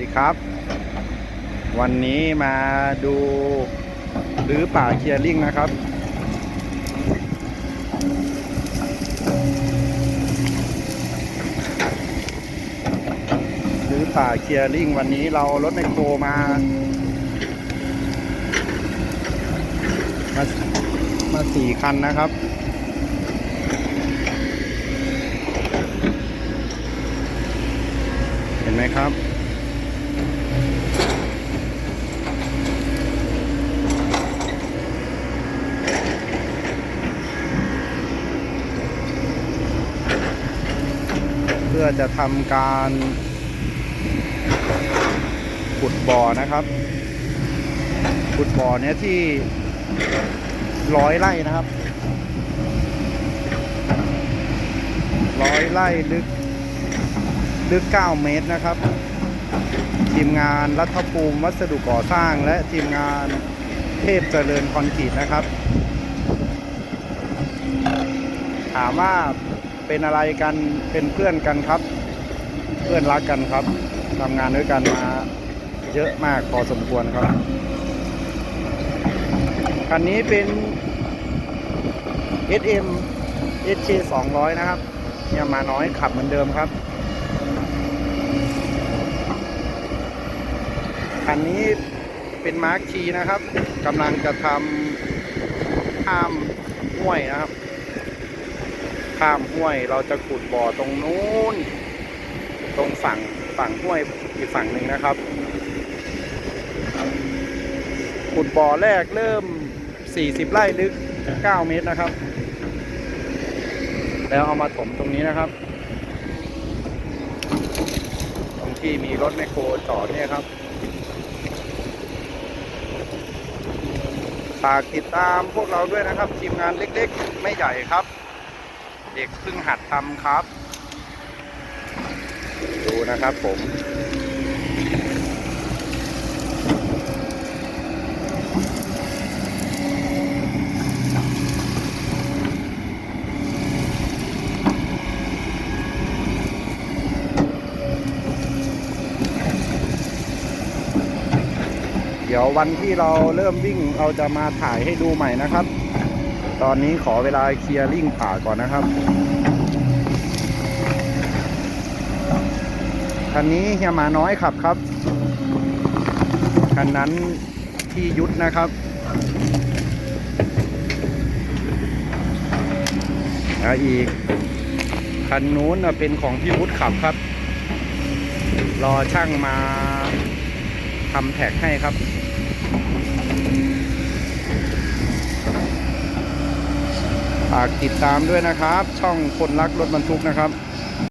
ดีครับ วันนี้มาดูรื้อป่าเคลียร์ลิงนะครับรื้อป่าเคลียร์ลิงวันนี้เรารถไมโครมา มามาสี่คันนะครับเห็นไหมครับ เพื่อจะทำการขุดบ่อนะครับ ขุดบ่อเนี้ยที่ร้อยไร่นะครับร้อยไร่ลึกลึก 9 เมตรนะครับ ทีมงานรัฐภูมิวัสดุก่อสร้างและทีมงานเทพเจริญคอนกรีตนะครับ ถามว่า เป็นอะไรกันเป็นเพื่อนกันครับ เพื่อนรักกันครับทำงานด้วยกันมาเยอะมากพอสมควรครับคันนี้เป็น SM SK 200 นะครับเนี่ยมาน้อยขับเหมือนเดิมครับคันนี้เป็นมาร์คชีนะครับกำลังจะทำข้ามห้วยนะครับ ข้ามห้วย เราจะขุดบ่อตรงนู้น ตรงฝั่งฝั่งห้วยอีกฝั่งหนึ่งนะครับ ขุดบ่อแรกเริ่ม 40 ไร่ลึก 9 เมตรนะครับ แล้วเอามาถมตรงนี้นะครับ ตรงที่มีรถแมคโครจอดเนี่ยครับฝากติดตามพวกเราด้วยนะครับ ทีมงานเล็ก ๆ ไม่ใหญ่ครับ เด็กเพิ่งหัดทำครับ ดูนะครับผม เดี๋ยววันที่เราเริ่มวิ่งเราจะมาถ่ายให้ดูใหม่นะครับ ตอนนี้ขอเวลาเคลียร์ลิงผ่าก่อนนะครับ คันนี้เฮียมาน้อยขับครับ คันนั้นที่ยุทธนะครับแล้วอีก คันนู้นเป็นของพี่วุฒิขับครับ รอช่างมาทำแท็กให้ครับ ฝากติดตามด้วยนะครับ ช่องคนรักรถบรรทุกนะครับ